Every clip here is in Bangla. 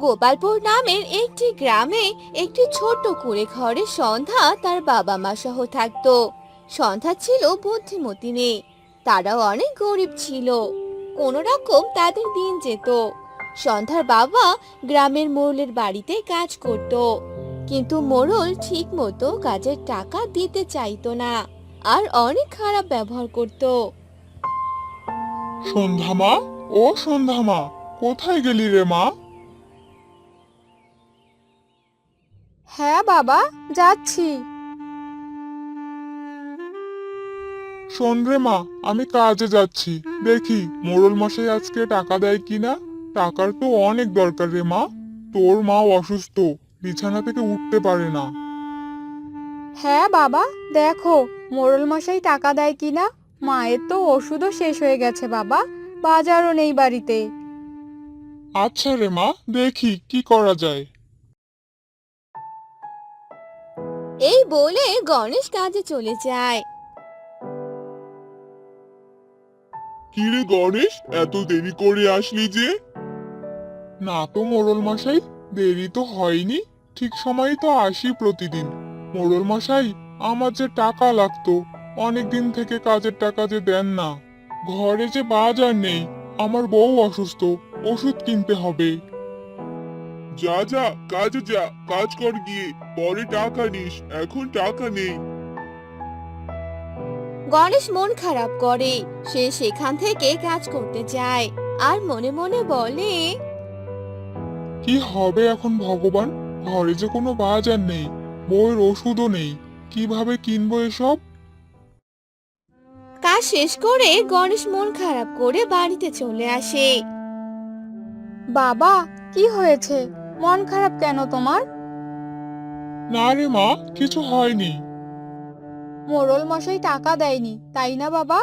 গোপালপুর নামের একটি গ্রামে একটি ছোট্ট কুড়ে ঘরে সন্ধ্যা তার বাবা মা সহ থাকতো। সন্ধ্যা ছিল বুদ্ধিমতী মেয়ে তারাও অনেক গরিব ছিল। কোনো রকম তাদের দিন যেত। সন্ধ্যার বাবা গ্রামের মোড়লের বাড়িতে কাজ করত। কিন্তু মোড়ল ঠিক মতো কাজের টাকা দিতে চাইতো না আর অনেক খারাপ ব্যবহার করত। সন্ধ্যা মা, ও সন্ধ্যা মা, কোথায় গেলি রে মা? হ্যাঁ বাবা যাচ্ছি। শোন রে মা আমি কাজে যাচ্ছি। দেখি মোড়ল মশাই আজকে টাকা দেয় কিনা? টাকার তো অনেক দরকার রে মা। তোর মা অসুস্থ বিছানা থেকে উঠতে পারে না। হ্যাঁ বাবা দেখো মোড়ল মশাই টাকা দেয় কিনা? মায়ের তো ওষুধও শেষ হয়ে গেছে বাবা বাজারও নেই বাড়িতে। আচ্ছা রে মা দেখি কি করা যায়। এই বলে গণেশ কাজে চলে যায়। কি রে গণেশ এত দেরি করে আসলি যে? না তো মোড়ল মশাই দেরি তো হয়নি। ঠিক সময় তো আসি প্রতিদিন। মোড়ল মশাই আমার যে টাকা লাগতো অনেক দিন থেকে কাজের টাকা যে দেন না। ঘরে যে বাজার নেই আমার বউ অসুস্থ ওষুধ কিনতে হবে। যা যা কাজে যা কাজ কর গিয়ে পরে টাকা নিস এখন টাকা নেই। গণেশ মন খারাপ করে সে সেখান থেকে কাজ করতে যায় আর মনে মনে বলে কি হবে এখন ভগবান? ঘরে যে কোনো বাজার নেই বইয়ের ওষুধও নেই কীভাবে কিনবো এসব? কাজ শেষ করে গণেশ মন খারাপ করে বাড়িতে চলে আসে। বাবা কি হয়েছে? মন খারাপ কেন তোমার? না রে মা কিছু হয়নি। মোড়ল মশাই টাকা দেয়নি তাই না বাবা?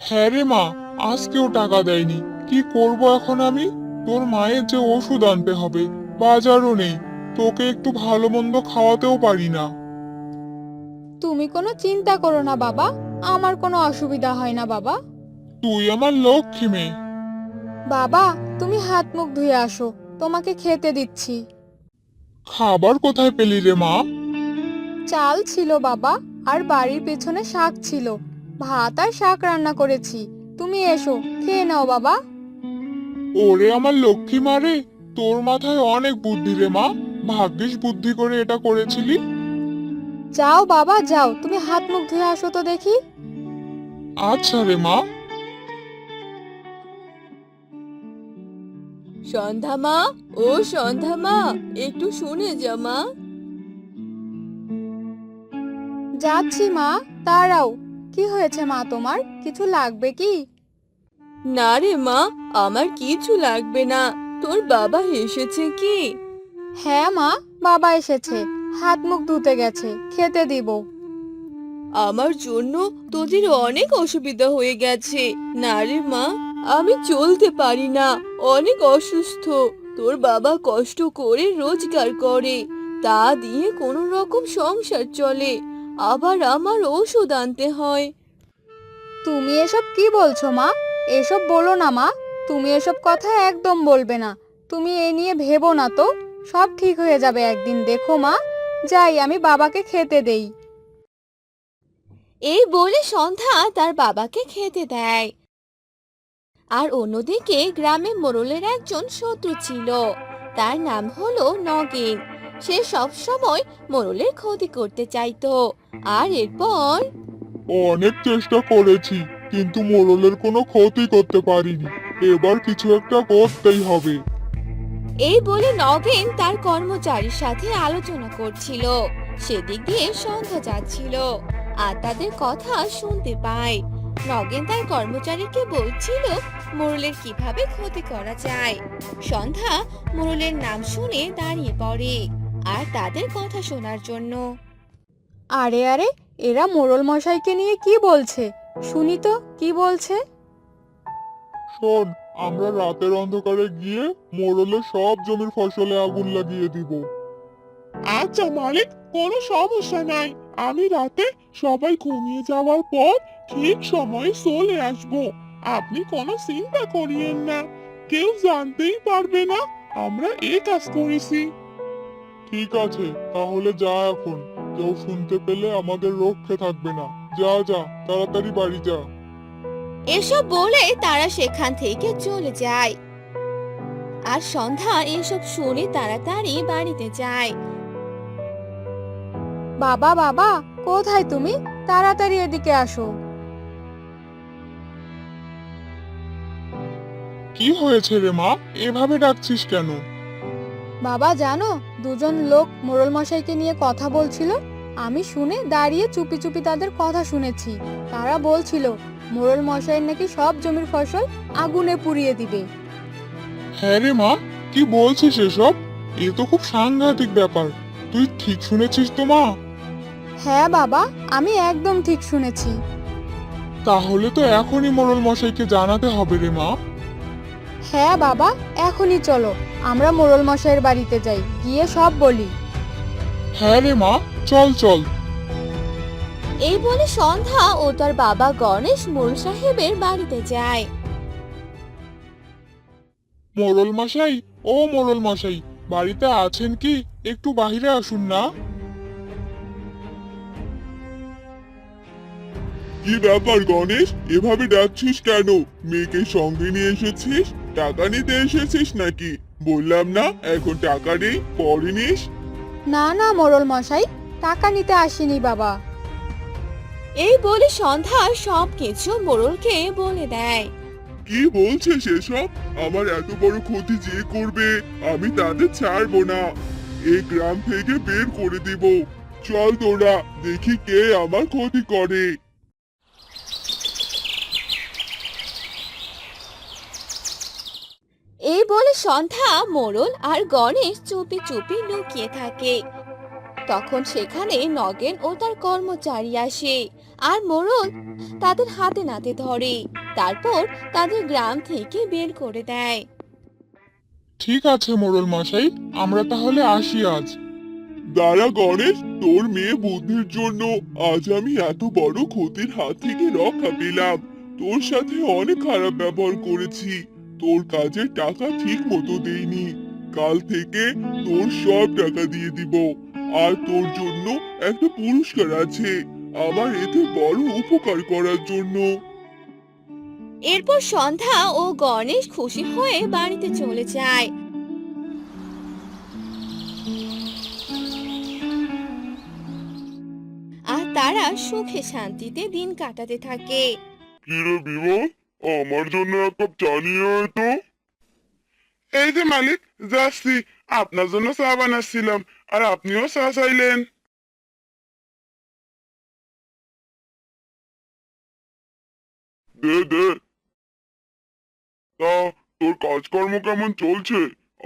হ্যাঁ রে মা আজকেও টাকা দেয়নি। কি করব এখন আমি? তোর মায়ের যে ওষুধ আনতে হবে বাজারও নেই। তোকে একটু ভালো মন্দ খাওয়াতেও পারি না। তুমি কোনো চিন্তা করো না বাবা আমার কোনো অসুবিধা হয় না বাবা। তুই আমার লক্ষ্মী মেয়ে। বাবা তুমি হাত মুখ ধুয়ে আসো। তোমাকে খেতে দিচ্ছি। খাবার কোথায় পেলি রে মা? চাল ছিল বাবা আর বাড়ির পেছনে শাক ছিল। ভাত আর শাক রান্না করেছি। তুমি এসো খেয়ে নাও বাবা। ওরে আমার লক্ষ্মী মা রে তোর মাথায় অনেক বুদ্ধি রে মা। ভাগ্যিস বুদ্ধি করে এটা করেছিলি। যাও বাবা যাও। তুমি হাত মুখ ধুয়ে আসো তো দেখি। আচ্ছা রে মা। সন্ধ্যা মা ও সন্ধ্যা মা একটু শুনে যা মা। যাচ্ছি মা দাঁড়াও। কি হয়েছে মা তোমার? কিছু লাগবে কি? না রে মা আমার কিছু লাগবে না। তোর বাবা এসেছে কি? হ্যাঁ মা বাবা এসেছে। হাত মুখ ধুতে গেছে খেতে দিব। আমার জন্য তোদের অনেক অসুবিধা হয়ে গেছে। না রে মা। আমি চলতে পারি না। অনেক অসুস্থ। তোর বাবা কষ্ট করে রোজগার করে। তা দিয়ে কোনো রকম সংসার চলে। আবার আমার ওষুধ আনতে হয়। তুমি এসব কি বলছো মা? এসব বলো না মা। তুমি এসব কথা একদম বলবে না। তুমি এ নিয়ে ভেবো না তো। সব ঠিক হয়ে যাবে একদিন দেখো মা। যাই আমি বাবাকে খেতে দেই। এই বলে সন্ধ্যা তার বাবাকে খেতে দেয়। আর অন্যদিকে গ্রামে মোরলের একজন শত্রু ছিল। তার নাম হলো নগেন। সে সব সময় মোড়লের ক্ষতি করতে চাইতো। আর এরপর? অনেক চেষ্টা করেছি কিন্তু মোরলের কোনো ক্ষতি করতে পারিনি। এবার কিছু একটা করতেই হবে। এই বলে নগেন তার কর্মচারীর সাথে আলোচনা করছিল। সেদিক দিয়ে সন্ধ্যা যাচ্ছিল আর তাদের কথা শুনতে পায়। নগেন তার কর্মচারীকে বলছিল মোরলের কীভাবে ক্ষতি করা যায়? সন্ধ্যা মোরলের নাম শুনে দাঁড়িয়ে পড়ে আর তাদের কথা শোনার জন্য। আরে আরে এরা মোরল মশাইকে নিয়ে কি বলছে? শুনি তো কি বলছে? শোন আমরা রাতের অন্ধকারে গিয়ে মোড়লের সব জমির ফসলে আগুন লাগিয়ে দিব। আচ্ছা মালিক কোনো সমস্যা নাই। আমি রাতে সবাই ঘুমিয়ে যাওয়ার পর ঠিক সময়ে চলে আসব। আপনি কোনো চিন্তা করিয়েন না। কেউ জানতেই পারবে না আমরা এই কাজ করেছি। ঠিক আছে তাহলে যা এখন। কেউ শুনতে পেলে আমাদের রক্ষে থাকবে না। যা যা তাড়াতাড়ি বাড়ি যা। এসব বলে তারা সেখান থেকে চলে যায়। আর সন্ধ্যা এসব শুনে তাড়াতাড়ি বাড়িতে যায়। বাবা বাবা কোথায় তুমি? তাড়াতাড়ি এদিকে আসো। কি হয়েছে রে মা? এভাবে ডাকছিস কেন? বাবা জানো দুজন লোক মোড়ল মশাইকে নিয়ে কথা বলছিল। আমি শুনে দাঁড়িয়ে চুপি চুপি তাদের কথা শুনেছি। তারা বলছিল মোড়ল মশাইয়ের নাকি সব জমির ফসল আগুনে পুড়িয়ে দিবে। হ্যাঁ রে মা কি বলছিস এসব? এ তো খুব সাংঘাতিক ব্যাপার। তুই ঠিক শুনেছিস তো মা? হ্যাঁ বাবা আমি একদম ঠিক শুনেছি। তাহলে তো এখনই মোড়ল মশাইকে জানাতে হবে রে মা। হ্যাঁ বাবা এখনই চলো আমরা মোড়ল মশাইয়ের বাড়িতে যাই গিয়ে সব বলি। হ্যাঁ রে মা চল চল। এই বলে সন্ধ্যা ও তার বাবা গণেশ মোড়ল সাহেবের বাড়িতে যায়। মোড়ল মশাই ও মোড়ল মশাই বাড়িতে আছেন কি? একটু বাইরে আসুন না। কি ব্যাপার গণেশ? এভাবে ডাকছিস কেন? মেয়েকে সঙ্গে নিয়ে এসেছিস? টাকা নিতে এসেছিস নাকি? বললাম না এখন টাকা নেই পরে নিস। না না মোড়ল মশাই টাকা নিতে আসিনি বাবা। এই বলে সন্ধ্যা সব কিছু মোড়লকে বলে দেয়। কি বলছিস এসব? আমার এত বড় ক্ষতি যে করবে আমি তাদের ছাড়বো না। এই গ্রাম থেকে বের করে দিব। চল তোরা দেখি কে আমার ক্ষতি করে। এই বলে সন্ধ্যা মোড়ল আর গণেশ চুপি চুপি লুকিয়ে থাকে। তখন সেখানে নগেন ও তার কর্মচারী আসে আর মোড়ল তাদের হাতে নাতে ধরে তারপর তাদের গ্রাম থেকে বের করে দেয়। ঠিক আছে মোড়ল মশাই আমরা তাহলে আসি আজ। দাঁড়া গণেশ তোর মেয়ে বুদ্ধির জন্য আজ আমি এত বড় ক্ষতির হাত থেকে রক্ষা পেলাম। তোর সাথে অনেক খারাপ ব্যবহার করেছি। তোর কাজের টাকা ঠিক মতো দেইনি। কাল থেকে তোর সব টাকা দিয়ে দিব। আর তোর জন্য একটা পুরস্কার আছে। আমার এতে বড় উপকার করার জন্য। এরপর সন্ধ্যা ও গণেশ খুশি হয়ে বাড়িতে চলে যায়। আর তারা সুখে শান্তিতে দিন কাটাতে থাকে। কিরে বিমল আমার জন্য এক কাপ চা নিয়ে আয় তো। এই যে মালিক যাচ্ছি। আপনার জন্য চা বানাচ্ছিলাম আর আপনিও চা চাইলেন। দে দে। তা তোর কাজকর্ম কেমন চলছে?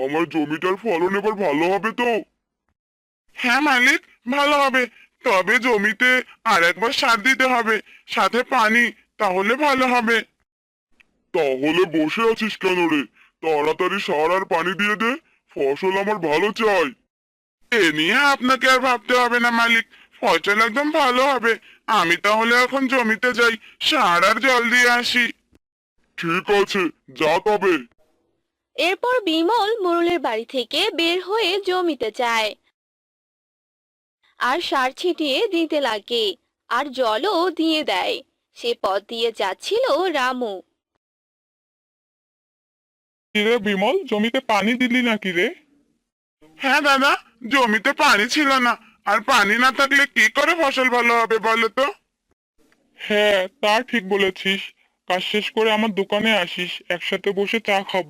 আমার জমিটার ফলন এবার ভালো হবে তো? হ্যাঁ মালিক ভালো হবে। তবে জমিতে আর একবার সার দিতে হবে সাথে পানি তাহলে ভালো হবে। তাহলে বসে আছিস কেন রে? তাড়াতাড়ি সার আর পানি দিয়ে দে ফসল আমার ভালো চাই। এ নিয়ে আপনাকে আর ভাবতে হবে না মালিক। ফসল একদম ভালো হবে। আমি তাহলে এখন জমিতে যাই সার আর জল দিয়ে আসি। ঠিক আছে যা তবে। এরপর বিমল মোড়লের বাড়ি থেকে বের হয়ে জমিতে যায়। আর সার ছিটিয়ে দিতে লাগে আর জলও দিয়ে দেয়। সে পথ দিয়ে যাচ্ছিল রামু। কিরে বিমল জমিতে পানি দিলি নাকি রে? হ্যাঁ দাদা জমিতে পানি ছিল না। আর পানি না থাকলে কি করে ফসল ভালো হবে বলো তো? হ্যাঁ তা ঠিক বলেছিস। কাজ শেষ করে আমার দোকানে আসিস একসাথে বসে চা খাব।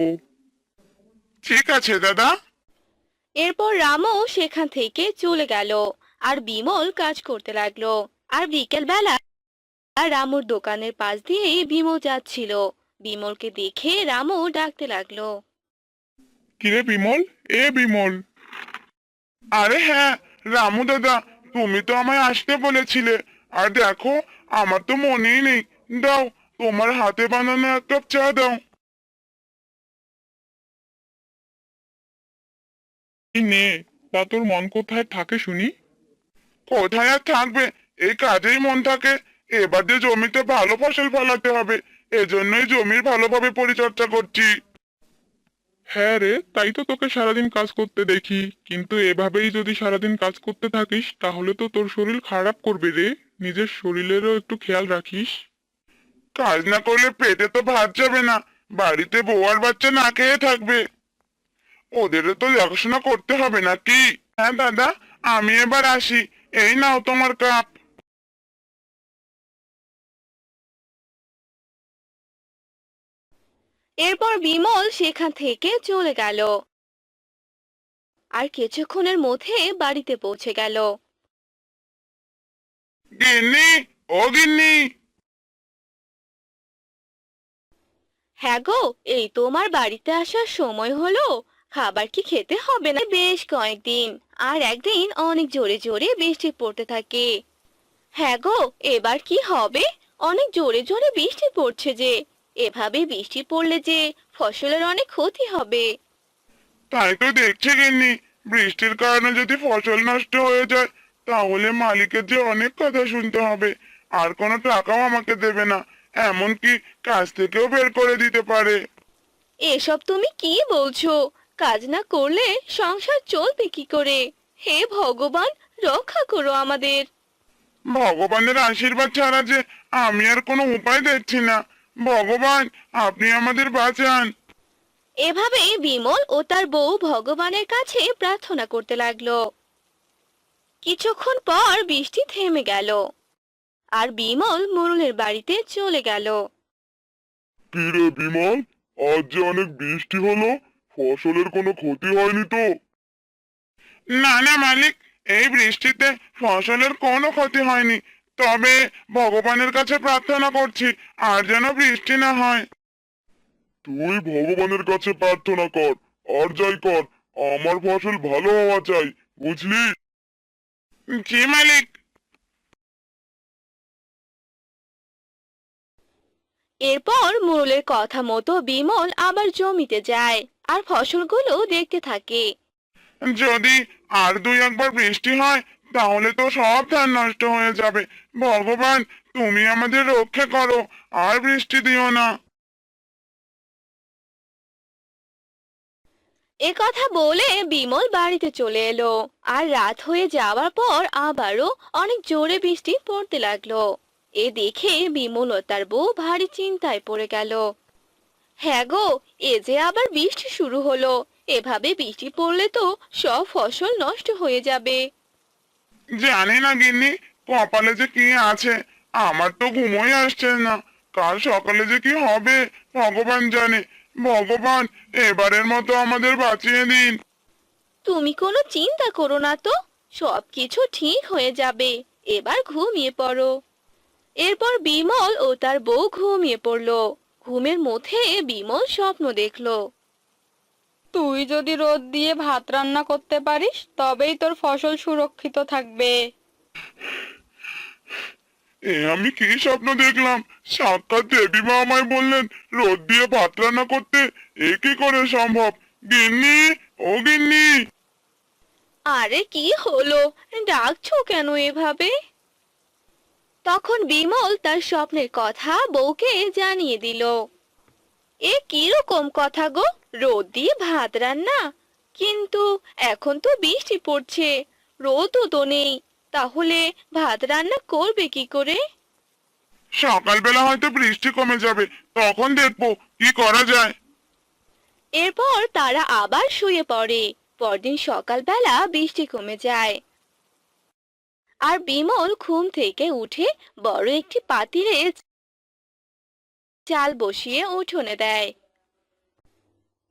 ঠিক আছে দাদা। এরপর রামু সেখান থেকে চলে গেল আর বিমল কাজ করতে লাগল। আর বিকেল বেলা রামুর দোকানের পাশ দিয়ে বিমল যাচ্ছিল। বিমলকে দেখে রামু ডাকতে লাগল। কিরে বিমল? এ বিমল। আরে হ্যাঁ রামু দাদা, তুমি তো আমায় আসতে বলেছিলে। আর দেখো, আমার তো মনেই নেই। দাও, তোমার হাতে বানানো এক কাপ চা দাও। নে, তা তোর মন কোথায় থাকে শুনি? কোথায় আর থাকবে? এই কাজেই মন থাকে। এবার যে জমিতে ভালো ফসল ফলাতে হবে এজন্যই জমির ভালোভাবে পরিচর্যা করছি। হ্যাঁ রে, তাই তো তোকে সারাদিন কাজ করতে দেখি। কিন্তু এভাবেই যদি সারাদিন কাজ করতে থাকিস, তাহলে তো তোর শরীর খারাপ করবে রে। নিজের শরীরেরও একটু খেয়াল রাখিস। কাজ না করলে পেটে তো ভাত যাবে না। বাড়িতে বউ আর বাচ্চা না খেয়ে থাকবে। ওদেরও তো দেখাশোনা করতে হবে নাকি? হ্যাঁ দাদা, আমি এবার আসি। এই নাও তোমার কাপ। এরপর বিমল সেখান থেকে চলে গেল। আর কিছুক্ষণের মধ্যে বাড়িতে পৌঁছে গেল। গিন্নি ও গিন্নি। হ্যাঁ গো এই তোমার বাড়িতে আসার সময় হলো। খাবার কি খেতে হবে না? বেশ কয়েকদিন আর একদিন অনেক জোরে জোরে বৃষ্টি পড়তে থাকে। হ্যাঁ গো এবার কি হবে? অনেক জোরে জোরে বৃষ্টি পড়ছে যে। এভাবে বৃষ্টি পড়লে যে ফসলের অনেক ক্ষতি হবে। তাই তো দেখছে গিন্নি বৃষ্টির কারণে যদি ফসল নষ্ট হয়ে যায় তাহলে মালিকের যে অনেক কথা শুনতে হবে আর কোনো টাকাও আমাকে দেবে না এমনকি কাজ থেকেও বের করে দিতে পারে। এসব তুমি কি বলছো? কাজ না করলে সংসার চলবে কি করে? হে ভগবান রক্ষা করো আমাদের। ভগবানের আশীর্বাদ ছাড়া যে আমি আর কোনো উপায় দেখছি না। ভগবান আপনি আমাদের বাঁচান। এভাবে বিমল ও তার বউ ভগবানের কাছে প্রার্থনা করতে লাগল। কিছুক্ষণ পর বৃষ্টি থেমে গেল আর বিমল মোরলের বাড়িতে চলে গেল। কিরে বিমল? আজ যে অনেক বৃষ্টি হলো ফসলের কোনো ক্ষতি হয়নি তো? না না মালিক এই বৃষ্টিতে ফসলের কোনো ক্ষতি হয়নি। তবে ভগবানের কাছে প্রার্থনা করছি আর যেন বৃষ্টি না হয়। তুই ভগবানের কাছে প্রার্থনা কর আর যাই কর আমার ফসল ভালো হওয়া চাই বুঝলি? জি মালিক। এরপর মোরলের কথা মতো বিমল আবার জমিতে যায় আর ফসলগুলো দেখতে থাকে। যদি আর দুই একবার বৃষ্টি হয় তাহলে তো সব ধান নষ্ট হয়ে যাবে। ভগবান, তুমি আমাদের রক্ষা করো, আর বৃষ্টি দিও না। এ কথা বলে বিমল বাড়িতে চলে এলো, আর রাত হয়ে যাওয়ার পর আবারও অনেক জোরে বৃষ্টি পড়তে লাগল। এ দেখে বিমল ও তার বউ ভারী চিন্তায় পড়ে গেল। হ্যাঁ গো, এ যে আবার বৃষ্টি শুরু হলো, এভাবে বৃষ্টি পড়লে তো সব ফসল নষ্ট হয়ে যাবে। জানি না গিন্নি, কপালে যে কি আছে, আমার তো ঘুমোই আসছে না। কাল সকালে যে কি হবে, ভগবান জানে। ভগবান, এবারের মতো আমাদের বাঁচিয়ে দিন। তুমি কোনো চিন্তা করো না তো, সবকিছু ঠিক হয়ে যাবে। এবার ঘুমিয়ে পড়ো। এরপর বিমল ও তার বউ ঘুমিয়ে পড়ল। ঘুমের মধ্যে বিমল স্বপ্ন দেখল। তুই যদি রোদ দিয়ে ভাত রান্না করতে পারিস তবেই তোর ফসল সুরক্ষিত থাকবে। এ আমি কি স্বপ্ন দেখলাম? সাক্ষাৎ দেবী মা আমায় বললেন রোদ দিয়ে ভাত রান্না করতে এ কি করে সম্ভব? গিন্নি ও গিন্নি! আরে কি হলো? ডাকছো কেন এভাবে? তখন বিমল তার স্বপ্নের কথা বউকে জানিয়ে দিল। এ কীরকম কথা গো? রোদ দিয়ে ভাত রান্না। কিন্তু এখন তো বৃষ্টি পড়ছে রোদও তো নেই। তাহলে ভাত রান্না করবে কি করে? সকালবেলা হয়তো বৃষ্টি কমে যাবে তখন দেখব কি করা যায়। এরপর তারা আবার শুয়ে পড়ে পরদিন সকালবেলা বৃষ্টি কমে যায়। আর বিমল ঘুম থেকে উঠে বড় একটি পাতিলে চাল বসিয়ে উঠোনে দেয়।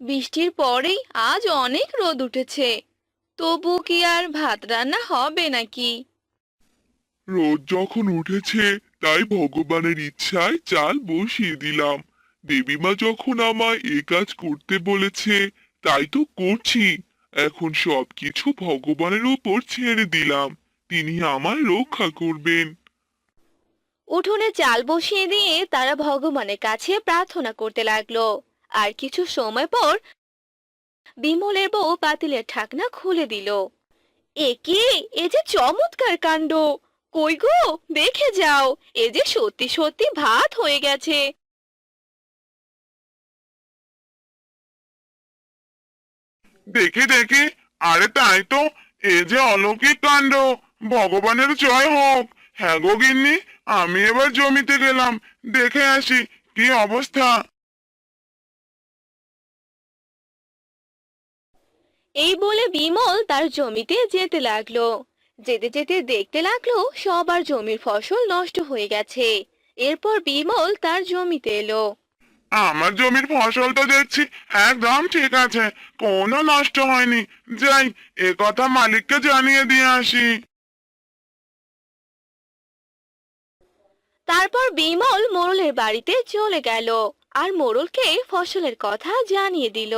বৃষ্টির পরেই আজ অনেক রোদ উঠেছে। তবু কি আর ভাত রান্না হবে নাকি? রোদ যখন উঠেছে তাই ভগবানের ইচ্ছায় চাল বসিয়ে দিলাম। দেবীমা যখন আমায় এ কাজ করতে বলেছে তাই তো করছি। এখন সবকিছু ভগবানের উপর ছেড়ে দিলাম। তিনি আমায় রক্ষা করবেন। উঠোনে চাল বসিয়ে দিয়ে তারা ভগবানের কাছে প্রার্থনা করতে লাগল। আর কিছু সময় পর বিমলের বউ পাতিলের ঢাকনা খুলে দিল। এ কি? এ যে চমৎকার কাণ্ড! কই গো? দেখে যাও, এ যে সত্যি সত্যি ভাত হয়ে গেছে! দেখি দেখি, আরে তাই তো, এ যে অলৌকিক কাণ্ড! ভগবানের জয় হোক! হ্যাঁ গো গিন্নি, আমি এবার জমিতে গেলাম, দেখে আসি, কি অবস্থা? এই বলে বিমল তার জমিতে যেতে লাগল। যেতে যেতে দেখতে লাগল সবার জমির ফসল নষ্ট হয়ে গেছে। এরপর বিমল তার জমিতে এলো। আমার জমির ফসল তো দেখছি একদম ঠিক আছে কোনো নষ্ট হয়নি। যাই এ কথা মালিককে জানিয়ে দিয়ে আসি। তারপর বিমল মোরলের বাড়িতে চলে গেল আর মোরলকে ফসলের কথা জানিয়ে দিল।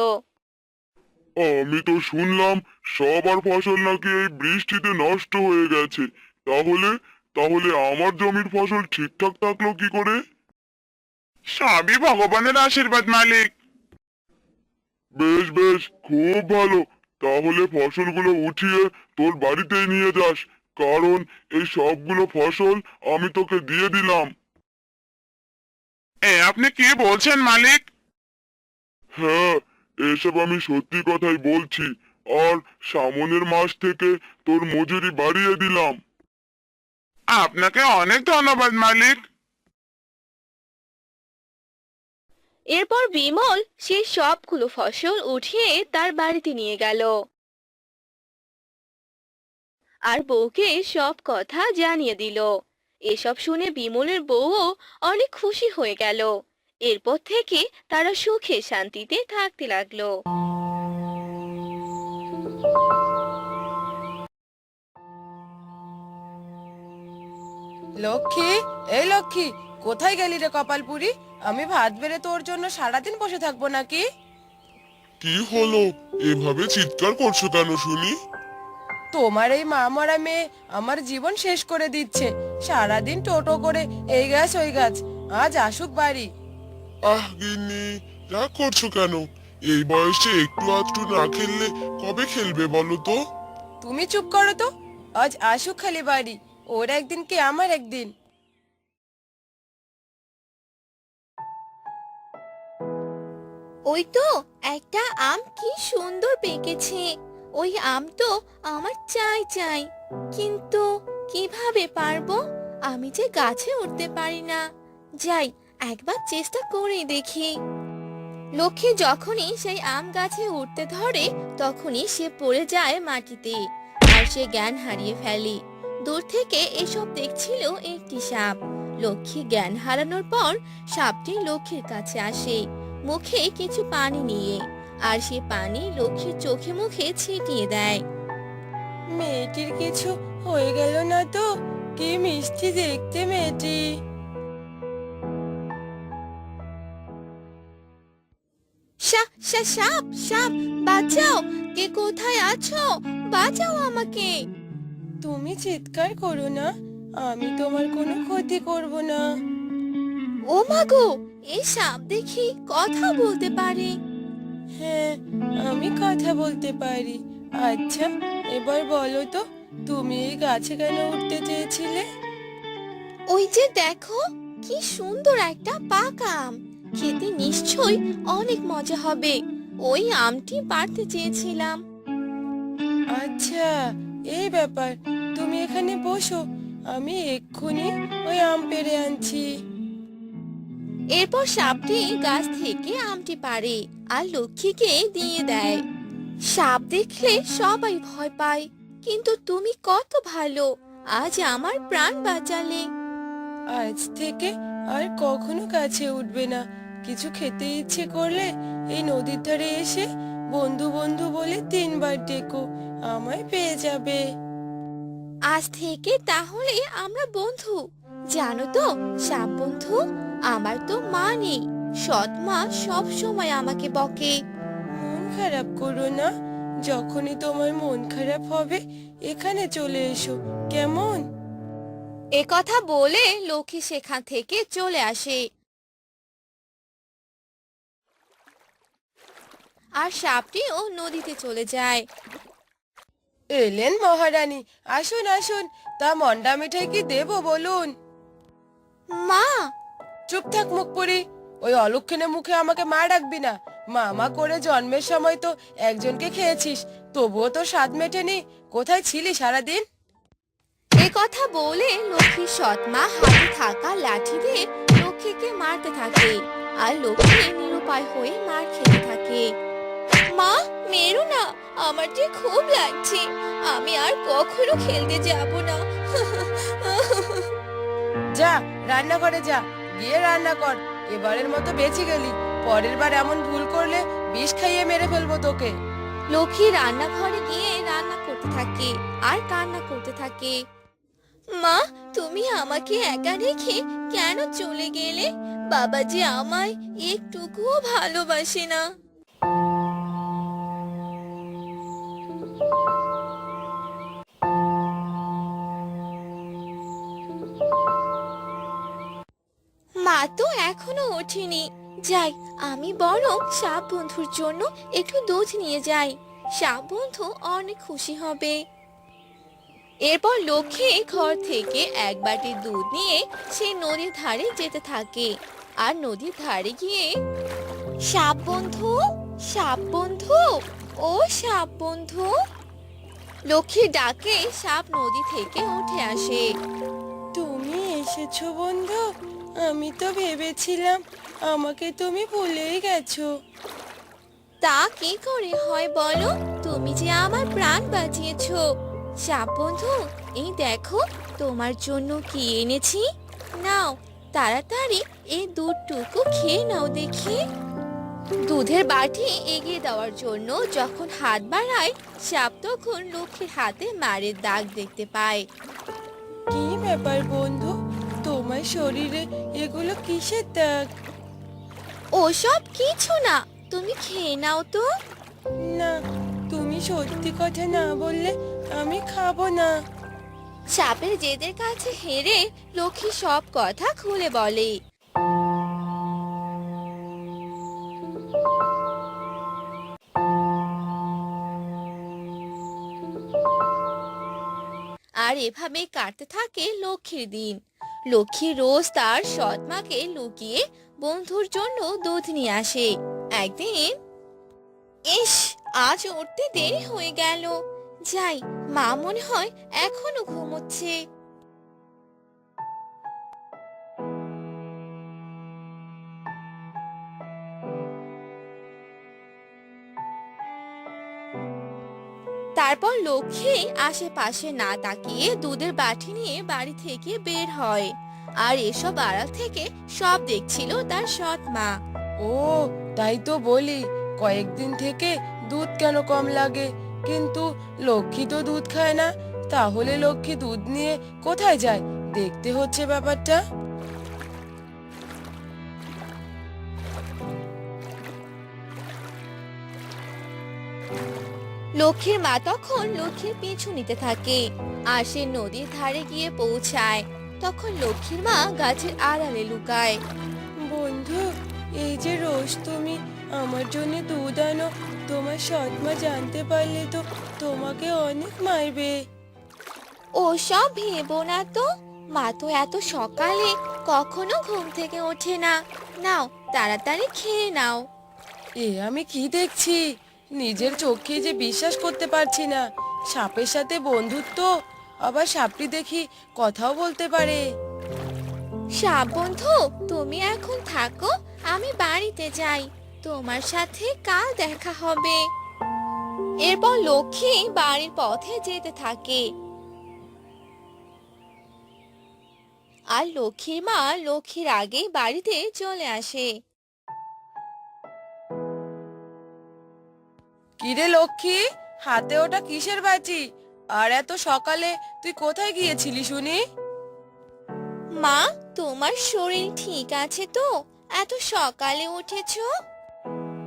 আমি তো শুনলাম সবার ফসল নাকি এই বৃষ্টিতে নষ্ট হয়ে গেছে। তাহলে তাহলে আমার জমির ফসল ঠিকঠাক থাকল কি করে? সবই ভগবানের আশীর্বাদ মালিক। বেশ বেশ খুব ভালো। তাহলে ফসলগুলো উঠিয়ে তোর বাড়িতেই নিয়ে যাস কারণ এই সবগুলো ফসল আমি তোকে দিয়ে দিলাম। এ আপনি কি বলছেন মালিক? হ্যাঁ এসব আমি সত্যি কথাই বলছি। আর সামনের মাস থেকে তোর মজুরি বাড়িয়ে দিলাম। আপনাকে অনেক ধন্যবাদ, মালিক। এরপর বিমল সেই সবগুলো ফসল উঠিয়ে তার বাড়িতে নিয়ে গেল। আর বউকে সব কথা জানিয়ে দিল। এসব শুনে বিমলের বউও অনেক খুশি হয়ে গেল। এরপর থেকে তারা সুখে শান্তিতে থাকতে লাগল। লক্ষ্মী এই লক্ষ্মী কোথায় গেলি রে কপালপুরি? আমি ভাত বেড়ে তোর জন্য সারাদিন বসে থাকব নাকি? কি হলো? এভাবে চিৎকার করছ কেন শুনি? তোমার এই মা মরা মেয়ে আমার জীবন শেষ করে দিচ্ছে। সারাদিন টোটো করে এই গাছ ওই গাছ। আজ আসুক বাড়ি। আহ গিন্নি রাগ করছ কেন? এই বয়সে একটু আধটু না খেললে কবে খেলবে বলো তো? তুমি চুপ করো তো আজ আসুক খালি বাড়ি ওর একদিন কি আমার একদিন? ওই তো একটা আম কি সুন্দর পেকেছে ওই আম তো আমার চাই চাই কিন্তু কীভাবে পারব? আমি যে গাছে উঠতে পারি না। যাই একবার চেষ্টা করেই দেখি। লক্ষ্মী যখনই সেই আম গাছে উঠতে ধরে, তখনই সে পড়ে যায় মাটিতে আর সে জ্ঞান হারিয়ে ফেলে। দূর থেকে এসব দেখছিল একটি সাপ। লক্ষ্মী জ্ঞান হারানোর পর সাপটি লক্ষ্মীর কাছে আসে, মুখে কিছু পানি নিয়ে আর সে পানি লক্ষ্মীর চোখে মুখে ছিটিয়ে দেয়। মেয়েটির কিছু হয়ে গেল না তো? কি মিষ্টি দেখতে মেয়েটি। সা- কোথায় আছো? বাঁচাও আমাকে। তুমি চিৎকার করো না। আমি তোমার কোনো ক্ষতি করব না। ও মাগো এই সাপ দেখি কথা বলতে পারে। হ্যাঁ আমি কথা বলতে পারি। আচ্ছা এবার বলো তো, তুমি এই গাছে কেন উঠতে চেয়েছিলে? ওই যে দেখো, কি সুন্দর একটা পাকা আম খেতে নিশ্চয়ই অনেক মজা হবে। ওই আমটি পারতে চেয়েছিলাম। আচ্ছা এই ব্যাপার। তুমি এখানে বসো। আমি এক্ষুনি ওই আম পেড়ে আনছি। এরপর সাপটি গাছ থেকে আমটি পারে আর লক্ষ্মীকে দিয়ে দেয়। সাপ দেখলে সবাই ভয় পায় কিন্তু তুমি কত ভালো আজ আমার প্রাণ বাঁচালে। আজ থেকে আর কখনো কাছে উঠবে না। কিছু খেতে ইচ্ছে করলে এই নদীর ধারে এসে বন্ধু বন্ধু বলে তিনবার ডেকো আমায় পেয়ে যাবে। আজ থেকে তাহলে আমরা বন্ধু। জানো তো সাপ বন্ধু আমার তো মা নেই। সৎ মা সব সময় আমাকে বকে। মন খারাপ করো না যখনই তোমার মন খারাপ হবে এখানে চলে এসো কেমন? এ কথা বলে লক্ষ্মী সেখান থেকে চলে আসে। আর সাপটিও নদীতে চলে যায়। এলেন মহারানী আসুন আসুন। তা মন্ডা মিঠাই কি দেবো বলুন? মা! চুপ থাক মুখ পুরি। ওই অলক্ষণে মুখে আমাকে মা ডাকবি না। মামা করে জন্মের সময় তো একজনকে খেয়েছিস তবুও তো স্বাদ মেটেনি। কোথায় ছিলি সারাদিন? এ কথা বলে লক্ষ্মীর সৎমা হাতে থাকা লাঠি দিয়ে লক্ষ্মীকে মারতে থাকে। আর লক্ষ্মী নিরুপায় হয়ে মার খেতে থাকে। মেরো না আমার যে খুব লাগছে। আমি আর কখনো খেলতে যাব না। যা রান্না করে যা। গিয়ে রান্না কর। এবারের মতো বেঁচে গেলি। পরের বার এমন ভুল করলে বিষ খাইয়ে মেরে ফেলব তোকে। লক্ষ্মী রান্নাঘরে গিয়ে রান্না করতে থাকে আর কান্না করতে থাকে। মা তুমি আমাকে একা রেখে কেন চলে গেলে? বাবা যে আমায় একটুকুও ভালোবাসে না। মা তো এখনও ওঠেনি। যাই, আমি বরং সাপ বন্ধুর জন্য একটু দুধ নিয়ে যাই। সাপ বন্ধু অনেক খুশি হবে। এরপর লক্ষ্মী ঘর থেকে এক বাটি দুধ নিয়ে সে নদীর ধারে যেতে থাকে। আর নদীর ধারে গিয়ে, সাপ বন্ধু সাপ বন্ধু ও সাপ বন্ধু। লক্ষ্মীর ডাকে সাপ নদী থেকে উঠে আসে। তুমি এসেছ বন্ধু। আমি তো ভেবেছিলাম আমাকে তুমি ভুলেই গেছো। তা কি করে হয় বলো? তুমি যে আমার প্রাণ বাঁচিয়েছো। সাপ বন্ধু এই দেখো তোমার জন্য কি এনেছি? নাও তাড়াতাড়ি এই দুধটুকু খেয়ে নাও দেখি। দুধের বাটি এগিয়ে দেওয়ার জন্য যখন হাত বাড়ায় সাপ তখন লক্ষ্মীর হাতে মারের দাগ দেখতে পায়। কি ব্যাপার বন্ধু? তোমার শরীরে এগুলো কিসের দাগ? ওসব কিছু না। তুমি খেয়ে নাও তো। না তুমি সত্যি কথা না বললে আমি খাব না। সাপের জেদের কাছে হেরে লক্ষ্মী সব কথা খুলে বলে। এভাবে কাটতে থাকে লক্ষ্মীর দিন। লক্ষ্মী রোজ তার সৎ মাকে লুকিয়ে বন্ধুর জন্য দুধ নিয়ে আসে। একদিন, ইস, আজ উঠতে দেরি হয়ে গেল। যাই, মা মনে হয় এখনও ঘুমোচ্ছে। তারপর লক্ষ্মী আশেপাশে না তাকিয়ে দুধের বাটি নিয়ে বাড়ি থেকে বের হয়। আর এসব আড়াল থেকে সব দেখছিল তার সৎ মা। ও, তাই তো বলি, কয়েকদিন থেকে দুধ কেন কম লাগে? কিন্তু লক্ষ্মী তো দুধ খায় না, তাহলে লক্ষ্মী দুধ নিয়ে কোথায় যায়? দেখতে হচ্ছে ব্যাপারটা। লক্ষ্মীর মা তখন লক্ষ্মীর পিছু নিতে থাকে আর সে নদীর ধারে গিয়ে পৌঁছায়। তখন লক্ষ্মীর মা গাছের আড়ালে লুকায়। বন্ধু এই যে রোজ তুমি আমার জন্য দুধ আনো তোমার সৎমা জানতে পারলে তো তোমাকে অনেক মারবে। ওসব ভেবো না তো। মা তো এত সকালে কখনো ঘুম থেকে ওঠে না। নাও তাড়াতাড়ি খেয়ে নাও। এ আমি কি দেখছি? নিজের চোখে যে বিশ্বাস করতে পারছি না। সাপের সাথে বন্ধুত্ব, আবার সাপটি দেখি কথাও বলতে পারে। সাপ বন্ধু, তুমি এখন থাকো, আমি বাড়িতে যাই। তোমার সাথে কাল দেখা হবে। এরপর লক্ষ্মী বাড়ির পথে যেতে থাকে। আর লক্ষ্মীর মা লক্ষ্মীর আগেই বাড়িতে চলে আসে। কিরে লক্ষ্মী হাতে ওটা কিসের বাটি আর এত সকালে তুই কোথায় গিয়েছিলি শুনি? মা তোমার শরীর ঠিক আছে তো? এত সকালে উঠেছো?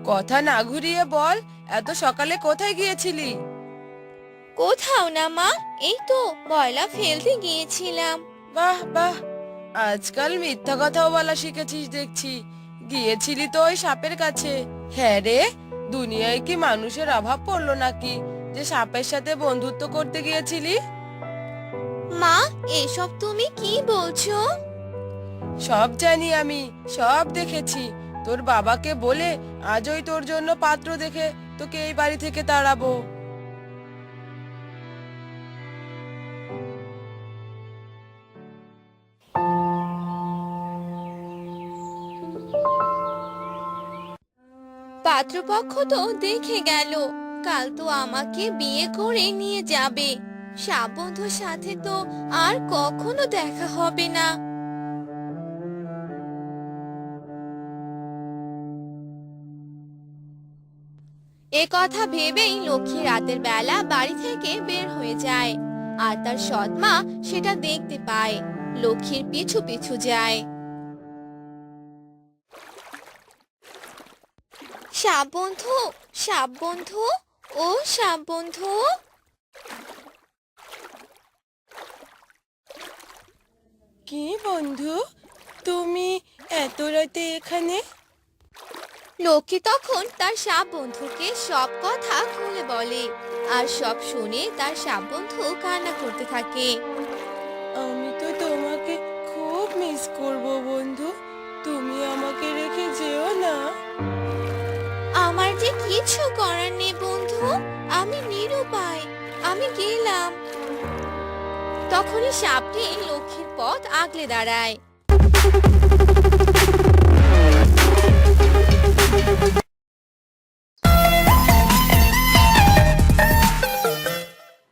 কথা না ঘুরিয়ে বল এত সকালে কোথায় গিয়েছিলি? কোথাও না মা এই তো ময়লা ফেলতে গিয়েছিলাম। বাহ বাহ আজকাল মিথ্যা কথাও বলা শিখেছিস দেখছি। গিয়েছিলি তো ওই সাপের কাছে। হ্যাঁ রে দুনিয়ায় কি মানুষের অভাব পড়ল নাকি? যে সাপের সাথে বন্ধুত্ব করতে গিয়েছিলি? মা এসব তুমি কি বলছো? সব জানি আমি সব দেখেছি। তোর বাবাকে বলে আজই তোর জন্য পাত্র দেখে তোকে এই বাড়ি থেকে তাড়াবো। পাত্রপক্ষ তো দেখে গেল, কাল তো আমাকে বিয়ে করে নিয়ে যাবে। সাবন্ধুর সাথে তো আর কখনো দেখা হবে না। এ কথা ভেবেই লক্ষ্মী রাতের বেলা বাড়ি থেকে বের হয়ে যায়, আর তার সৎমা সেটা দেখতে পায়, লক্ষ্মীর পিছু পিছু যায়। সাপ বন্ধু সাপ বন্ধু ও সাপ বন্ধু। কি বন্ধু তুমি এত রাতে এখানে? লক্ষ্মী তখন তার সাপ বন্ধুকে সব কথা খুলে বলে আর সব শুনে তার সাপ বন্ধু কান্না করতে থাকে। গেলাম। তখনই সাপটি লক্ষ্মীর পথ আগলে দাঁড়ায়।